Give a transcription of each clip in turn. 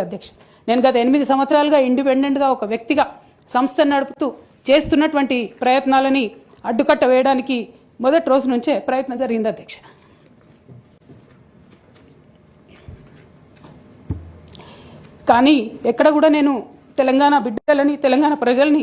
అధ్యక్ష నేను గత ఎనిమిది సంవత్సరాలుగా ఇండిపెండెంట్గా ఒక వ్యక్తిగా సంస్థను నడుపుతూ చేస్తున్నటువంటి ప్రయత్నాలని అడ్డుకట్ట వేయడానికి మొదటి రోజు నుంచే ప్రయత్నం జరిగింది అధ్యక్ష కానీ ఎక్కడ కూడా నేను తెలంగాణ బిడ్డలని తెలంగాణ ప్రజల్ని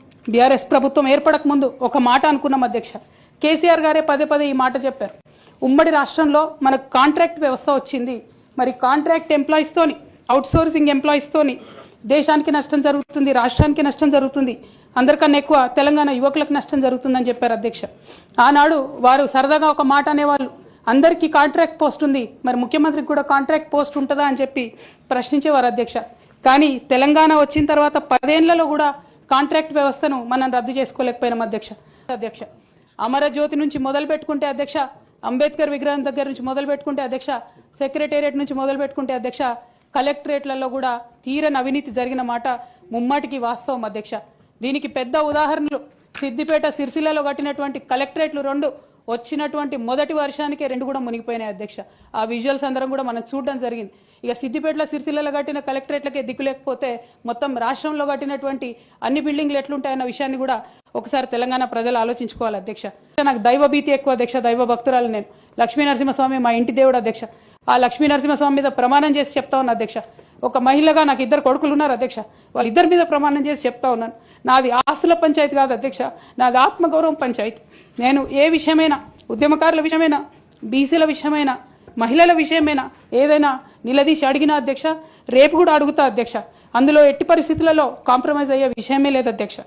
బీఆర్ఎస్ ప్రభుత్వం ఏర్పడక ముందు ఒక మాట అనుకున్నాం అధ్యక్ష. కేసీఆర్ గారే పదే పదే ఈ మాట చెప్పారు. ఉమ్మడి రాష్ట్రంలో మనకు కాంట్రాక్ట్ వ్యవస్థ వచ్చింది. మరి కాంట్రాక్ట్ ఎంప్లాయీస్తోని అవుట్సోర్సింగ్ ఎంప్లాయీస్తోని దేశానికి నష్టం జరుగుతుంది రాష్ట్రానికి నష్టం జరుగుతుంది. అందరికన్నా ఎక్కువ తెలంగాణ యువకులకు నష్టం జరుగుతుందని చెప్పారు అధ్యక్ష. ఆనాడు వారు సరదాగా ఒక మాట అనేవాళ్ళు. అందరికీ కాంట్రాక్ట్ పోస్ట్ ఉంది. మరి ముఖ్యమంత్రికి కూడా కాంట్రాక్ట్ పోస్ట్ ఉంటుందా అని చెప్పి ప్రశ్నించేవారు అధ్యక్ష. కానీ తెలంగాణ వచ్చిన తర్వాత పదేళ్ళలో కూడా కాంట్రాక్ట్ వ్యవస్థను మనం రద్దు చేసుకోలేకపోయినాం అధ్యక్ష. అధ్యక్ష అమరజ్యోతి నుంచి మొదలు పెట్టుకుంటే అధ్యక్ష అంబేద్కర్ విగ్రహం దగ్గర నుంచి మొదలు పెట్టుకుంటే అధ్యక్ష సెక్రటేరియట్ నుంచి మొదలు పెట్టుకుంటే అధ్యక్ష కలెక్టరేట్లలో కూడా తీరని అవినీతి జరిగిన మాట ముమ్మాటికి వాస్తవం అధ్యక్ష. దీనికి పెద్ద ఉదాహరణలు సిద్దిపేట సిరిసిల్లలో కట్టినటువంటి కలెక్టరేట్లు రెండు వచ్చినటువంటి మొదటి వర్షానికే రెండు కూడా మునిగిపోయినాయి అధ్యక్ష. ఆ విజువల్స్ అందరం కూడా మనం చూడడం జరిగింది. ఇక సిద్దిపేటలో సిరిసిల్లలో కట్టిన కలెక్టరేట్లకే దిక్కు లేకపోతే మొత్తం రాష్ట్రంలో కట్టినటువంటి అన్ని బిల్డింగ్లు ఎట్లుంటాయన్న విషయాన్ని కూడా ఒకసారి తెలంగాణ ప్రజలు ఆలోచించుకోవాలి అధ్యక్ష. నాకు దైవ భీతి ఎక్కువ అధ్యక్ష దైవ భక్తురాలు నేను. లక్ష్మీ నరసింహస్వామి మా ఇంటి దేవుడు అధ్యక్ష. ఆ లక్ష్మీ నరసింహస్వామి మీద ప్రమాణం చేసి చెప్తా ఉన్నా అధ్యక్ష. ఒక మహిళగా నాకు ఇద్దరు కొడుకులు ఉన్నారు అధ్యక్ష. వాళ్ళిద్దరి మీద ప్రమాణం చేసి చెప్తా ఉన్నాను. నాది ఆస్తుల పంచాయతీ కాదు అధ్యక్ష. నాది ఆత్మగౌరవం పంచాయతీ. నేను ఏ విషయమైనా ఉద్యమకారుల విషయమైనా బీసీల విషయమైనా మహిళల విషయమైనా ఏదైనా నిలదీసి అడిగినా అధ్యక్ష రేపు కూడా అడుగుతా అధ్యక్ష. అందులో ఎట్టి పరిస్థితులలో కాంప్రమైజ్ అయ్యే విషయమే లేదు అధ్యక్ష.